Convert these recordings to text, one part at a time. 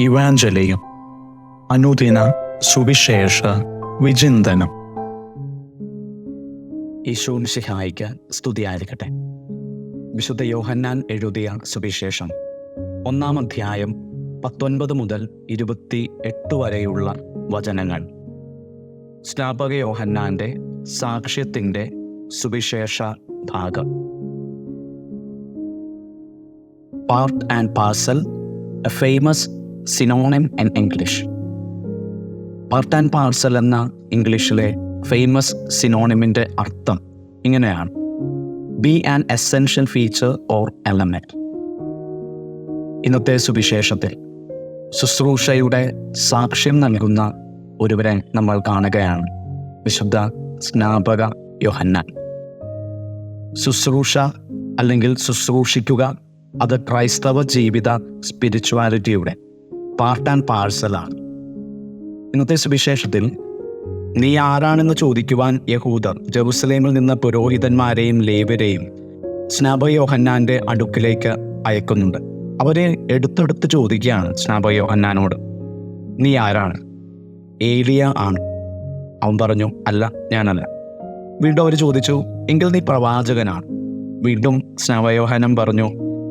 ഇവാഞ്ചലിയും അനുദിന സുവിശേഷ വിചിന്തനം. ഈശോൻ ശിഹായിക്ക് സ്തുതിയായിരിക്കട്ടെ. വിശുദ്ധ യോഹന്നാൻ എഴുതിയ സുവിശേഷം ഒന്നാം അധ്യായം പത്തൊൻപത് മുതൽ ഇരുപത്തി എട്ട് വരെയുള്ള വചനങ്ങൾ. സ്നാപക യോഹന്നാന്റെ സാക്ഷ്യത്തിന്റെ സുവിശേഷ ഭാഗം. Part and parcel a famous synonym in English. Part and parcel എന്ന ഇംഗ്ലീഷിലെ ഫേമസ് സിനോണിമിന്റെ അർത്ഥം ഇങ്ങനെയാണ്. Be an essential feature or element ഇന്നത്തെ സുവിശേഷത്തിൽ ശുശ്രൂഷയുടെ സാക്ഷ്യം നൽകുന്ന ഒരുവരെ നമ്മൾ കാണുകയാണ്. വിശുദ്ധ സ്നാപക യോഹന്നാൻ. ശുശ്രൂഷ അല്ലെങ്കിൽ ശുശ്രൂഷിക്കുക അത് ക്രൈസ്തവ ജീവിത സ്പിരിച്വാലിറ്റിയുടെ പാർട്ട് ആൻഡ് പാഴ്സലാണ് ഇന്നത്തെ സുവിശേഷത്തിൽ നീ ആരാണെന്ന് ചോദിക്കുവാൻ യഹൂദർ ജെറുസലേമിൽ നിന്ന് പുരോഹിതന്മാരെയും ലേവരെയും സ്നാബയോഹന്നാന്റെ അടുക്കിലേക്ക് അയക്കുന്നുണ്ട്. അവരെ എടുത്തെടുത്ത് ചോദിക്കുകയാണ് സ്നാബയോഹന്നാനോട് നീ ആരാണ്? ഏലിയ ആണ്. അവൻ പറഞ്ഞു അല്ല ഞാനല്ല. വീണ്ടും അവർ ചോദിച്ചു എങ്കിൽ നീ പ്രവാചകനാണ്? വീണ്ടും സ്നാപയോഹനം പറഞ്ഞു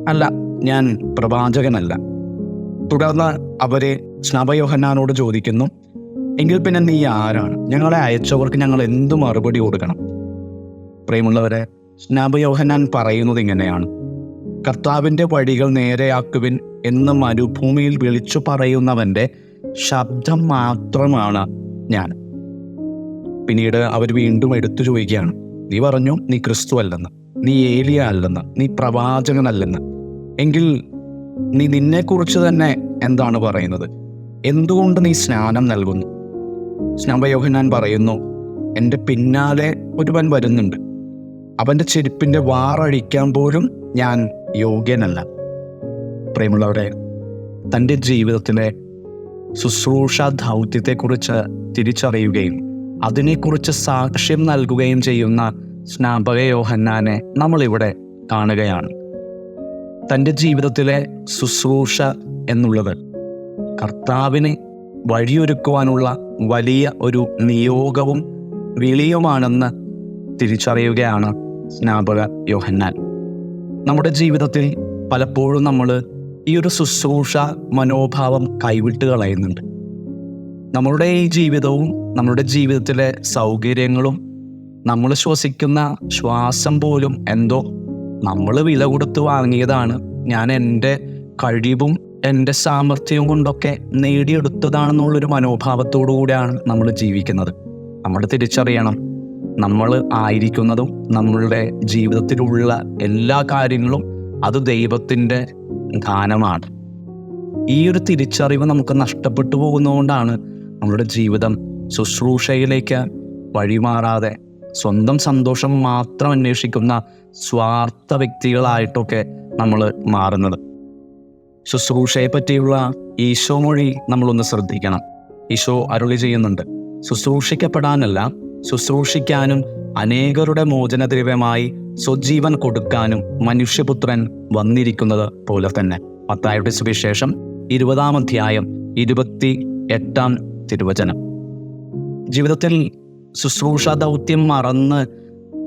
അല്ല ഞാൻ പ്രവാചകനല്ല. തുടർന്ന് അവരെ സ്നാപയോഹന്നാനോട് ചോദിക്കുന്നു എങ്കിൽ പിന്നെ നീ ആരാണ്? ഞങ്ങളെ അയച്ചവർക്ക് ഞങ്ങൾ എന്ത് മറുപടി കൊടുക്കണം? പ്രിയമുള്ളവരെ സ്നാപയോഹന്നാൻ പറയുന്നത് ഇങ്ങനെയാണ്. കർത്താവിന്റെ വഴികൾ നേരെയാക്കുവിൻ എന്ന് മരുഭൂമിയിൽ വിളിച്ചു പറയുന്നവന്റെ ശബ്ദം മാത്രമാണ് ഞാൻ. പിന്നീട് അവർ വീണ്ടും എടുത്തു ചോദിക്കുകയാണ് നീ പറഞ്ഞു നീ ക്രിസ്തു അല്ലെന്ന് നീ ഏലിയ അല്ലെന്ന് നീ പ്രവാചകനല്ലെന്ന്. എങ്കിൽ നീ നിന്നെക്കുറിച്ച് തന്നെ എന്താണ് പറയുന്നത്? എന്തുകൊണ്ട് നീ സ്നാനം നൽകുന്നു? സ്നാപയോഹനാൻ പറയുന്നു എന്റെ പിന്നാലെ ഒരുവൻ വരുന്നുണ്ട്. അവന്റെ ചെരുപ്പിന്റെ വാറഴിക്കാൻ പോലും ഞാൻ യോഗ്യനല്ല. പ്രിയമുള്ളവരെ തന്റെ ജീവിതത്തിലെ ശുശ്രൂഷ ദൗത്യത്തെക്കുറിച്ച് തിരിച്ചറിയുകയും അതിനെക്കുറിച്ച് സാക്ഷ്യം നൽകുകയും ചെയ്യുന്ന സ്നാപക യോഹന്നാനെ നമ്മളിവിടെ കാണുകയാണ്. തന്റെ ജീവിതത്തിലെ ശുശ്രൂഷ എന്നുള്ളത് കർത്താവിനെ വഴിയൊരുക്കുവാനുള്ള വലിയ ഒരു നിയോഗവും വിളിയുമാണെന്ന് തിരിച്ചറിയുകയാണ് സ്നാപക യോഹന്നാൻ. നമ്മുടെ ജീവിതത്തിൽ പലപ്പോഴും നമ്മൾ ഈ ഒരു ശുശ്രൂഷ മനോഭാവം കൈവിട്ട് കളയുന്നുണ്ട്. നമ്മളുടെ ഈ ജീവിതവും നമ്മുടെ ജീവിതത്തിലെ സൗകര്യങ്ങളും നമ്മൾ ശ്വസിക്കുന്ന ശ്വാസം പോലും എന്തോ നമ്മൾ വില കൊടുത്ത് വാങ്ങിയതാണ്. ഞാൻ എന്റെ കഴിവും എന്റെ സാമർഥ്യവും കൊണ്ടൊക്കെ നേടിയെടുത്തതാണെന്നുള്ളൊരു മനോഭാവത്തോടു കൂടിയാണ് നമ്മൾ ജീവിക്കുന്നത്. നമ്മൾ തിരിച്ചറിയണം. നമ്മൾ ആയിരിക്കുന്നതും നമ്മളുടെ ജീവിതത്തിലുള്ള എല്ലാ കാര്യങ്ങളും അത് ദൈവത്തിന്റെ ദാനമാണ്. ഈ ഒരു തിരിച്ചറിവ് നമുക്ക് നഷ്ടപ്പെട്ടു പോകുന്നതുകൊണ്ടാണ് നമ്മുടെ ജീവിതം ശുശ്രൂഷയിലേക്ക് വഴിമാറാതെ സ്വന്തം സന്തോഷം മാത്രം അന്വേഷിക്കുന്ന സ്വാർത്ഥ വ്യക്തികളായിട്ടൊക്കെ നമ്മൾ മാറുന്നത്. ശുശ്രൂഷയെ പറ്റിയുള്ള ഈശോ മൊഴി നമ്മളൊന്ന് ശ്രദ്ധിക്കണം. ഈശോ അരുളി ചെയ്യുന്നുണ്ട്. ശുശ്രൂഷിക്കപ്പെടാനല്ല ശുശ്രൂഷിക്കാനും അനേകരുടെ മോചനദ്രവ്യമായി സ്വജീവൻ കൊടുക്കാനും മനുഷ്യപുത്രൻ വന്നിരിക്കുന്നത് പോലെ തന്നെ. മത്തായുടെ സുവിശേഷം ഇരുപതാം അധ്യായം ഇരുപത്തി എട്ടാം തിരുവചനം. ജീവിതത്തിൽ ശുശ്രൂഷ ദൗത്യം മറന്ന്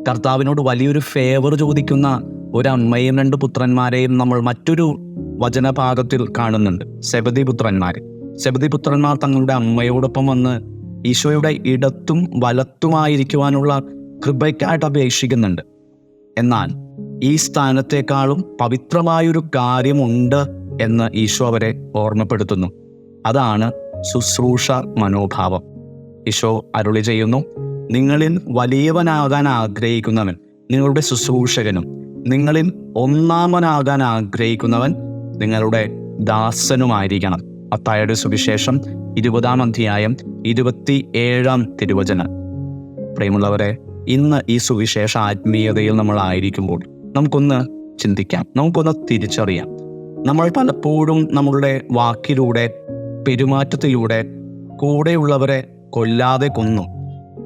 കർത്താവിനോട് വലിയൊരു ഫേവർ ചോദിക്കുന്ന ഒരമ്മയും രണ്ട് പുത്രന്മാരെയും നമ്മൾ മറ്റൊരു വചനഭാഗത്തിൽ കാണുന്നുണ്ട്. സെബതി പുത്രന്മാർ സെബതി പുത്രന്മാർ തങ്ങളുടെ അമ്മയോടൊപ്പം വന്ന് ഈശോയുടെ ഇടത്തും വലത്തുമായിരിക്കുവാനുള്ള കൃപയ്ക്കായിട്ട് അപേക്ഷിക്കുന്നുണ്ട്. എന്നാൽ ഈ സ്ഥാനത്തെക്കാളും പവിത്രമായൊരു കാര്യമുണ്ട് എന്ന് ഈശോ അവരെ ഓർമ്മപ്പെടുത്തുന്നു. അതാണ് ശുശ്രൂഷ മനോഭാവം. ഈശോ അരുളി ചെയ്യുന്നു. നിങ്ങളിൽ വലിയവനാകാൻ ആഗ്രഹിക്കുന്നവൻ നിങ്ങളുടെ ശുശ്രൂഷകനും നിങ്ങളിൽ ഒന്നാമനാകാൻ ആഗ്രഹിക്കുന്നവൻ നിങ്ങളുടെ ദാസനുമായിരിക്കണം. അത്തായുടെ സുവിശേഷം ഇരുപതാം അധ്യായം ഇരുപത്തി ഏഴാം തിരുവചനം. പ്രിയമുള്ളവരെ ഇന്ന് ഈ സുവിശേഷ ആത്മീയതയിൽ നമ്മൾ ആയിരിക്കുമ്പോൾ നമുക്കൊന്ന് ചിന്തിക്കാം. നമുക്കൊന്ന് തിരിച്ചറിയാം. നമ്മൾ പലപ്പോഴും നമ്മളുടെ വാക്കിലൂടെ പെരുമാറ്റത്തിലൂടെ കൂടെയുള്ളവരെ കൊല്ലാതെ കൊന്നു.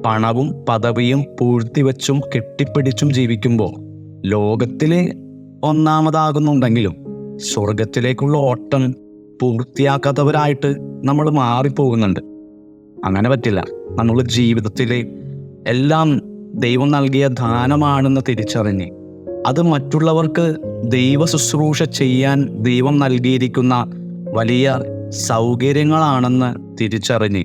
പണവും പദവിയും പൂഴ്ത്തിവെച്ചും കെട്ടിപ്പിടിച്ചും ജീവിക്കുമ്പോൾ ലോകത്തിലെ ഒന്നാമതാകുന്നുണ്ടെങ്കിലും സ്വർഗത്തിലേക്കുള്ള ഓട്ടം പൂർത്തിയാക്കാത്തവരായിട്ട് നമ്മൾ മാറിപ്പോകുന്നുണ്ട്. അങ്ങനെ പറ്റില്ല. നമ്മൾ ജീവിതത്തിലെ എല്ലാം ദൈവം നൽകിയ ദാനമാണെന്ന് തിരിച്ചറിഞ്ഞ് അത് മറ്റുള്ളവർക്ക് ദൈവ ശുശ്രൂഷ ചെയ്യാൻ ദൈവം നൽകിയിരിക്കുന്ന വലിയ സൗകര്യങ്ങളാണെന്ന് തിരിച്ചറിഞ്ഞ്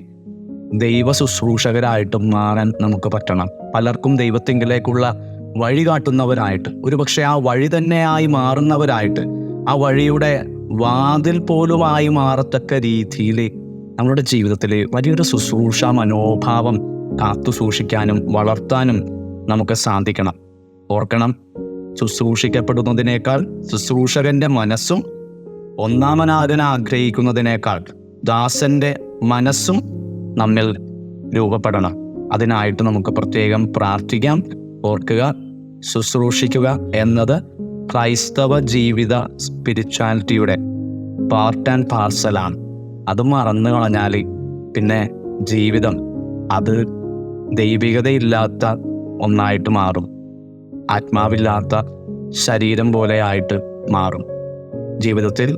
ദൈവ ശുശ്രൂഷകരായിട്ടും മാറാൻ നമുക്ക് പറ്റണം. പലർക്കും ദൈവത്തിങ്കിലേക്കുള്ള വഴി കാട്ടുന്നവരായിട്ട് ഒരുപക്ഷെ ആ വഴി തന്നെയായി മാറുന്നവരായിട്ട് ആ വഴിയുടെ വാതിൽ പോലുമായി മാറത്തക്ക രീതിയിൽ നമ്മുടെ ജീവിതത്തിൽ വലിയൊരു ശുശ്രൂഷ മനോഭാവം കാത്തു സൂക്ഷിക്കാനും വളർത്താനും നമുക്ക് സാധിക്കണം. ഓർക്കണം ശുശ്രൂഷിക്കപ്പെടുന്നതിനേക്കാൾ ശുശ്രൂഷകന്റെ മനസ്സും ഒന്നാമനാഥന ആഗ്രഹിക്കുന്നതിനേക്കാൾ ദാസന്റെ മനസ്സും നമ്മിൽ രൂപപ്പെടണം. അതിനായിട്ട് നമുക്ക് പ്രത്യേകം പ്രാർത്ഥിക്കാം ഓർക്കുക ശുശ്രൂഷിക്കുക എന്നത് ക്രൈസ്തവ ജീവിത സ്പിരിച്വാലിറ്റിയുടെ പാർട്ട് ആൻഡ് പാർസലാണ് അത് മറന്നു കളഞ്ഞാൽ പിന്നെ ജീവിതം അത് ദൈവികതയില്ലാത്ത ഒന്നായിട്ട് മാറും. ആത്മാവില്ലാത്ത ശരീരം പോലെയായിട്ട് മാറും. ജീവിതത്തിൽ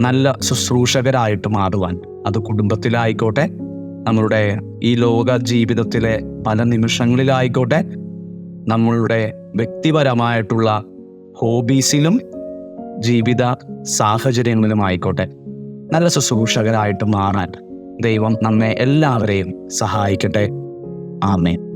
നല്ല ശുശ്രൂഷകരായിട്ട് മാറുവാൻ അത് കുടുംബത്തിലായിക്കോട്ടെ നമ്മളുടെ ഈ ലോക ജീവിതത്തിലെ പല നിമിഷങ്ങളിലായിക്കോട്ടെ നമ്മളുടെ വ്യക്തിപരമായിട്ടുള്ള ഹോബീസിലും ജീവിത സാഹചര്യങ്ങളിലും ആയിക്കോട്ടെ നല്ല ശുശ്രൂഷകരായിട്ട് മാറാൻ ദൈവം നമ്മെ എല്ലാവരെയും സഹായിക്കട്ടെ. ആമേൻ.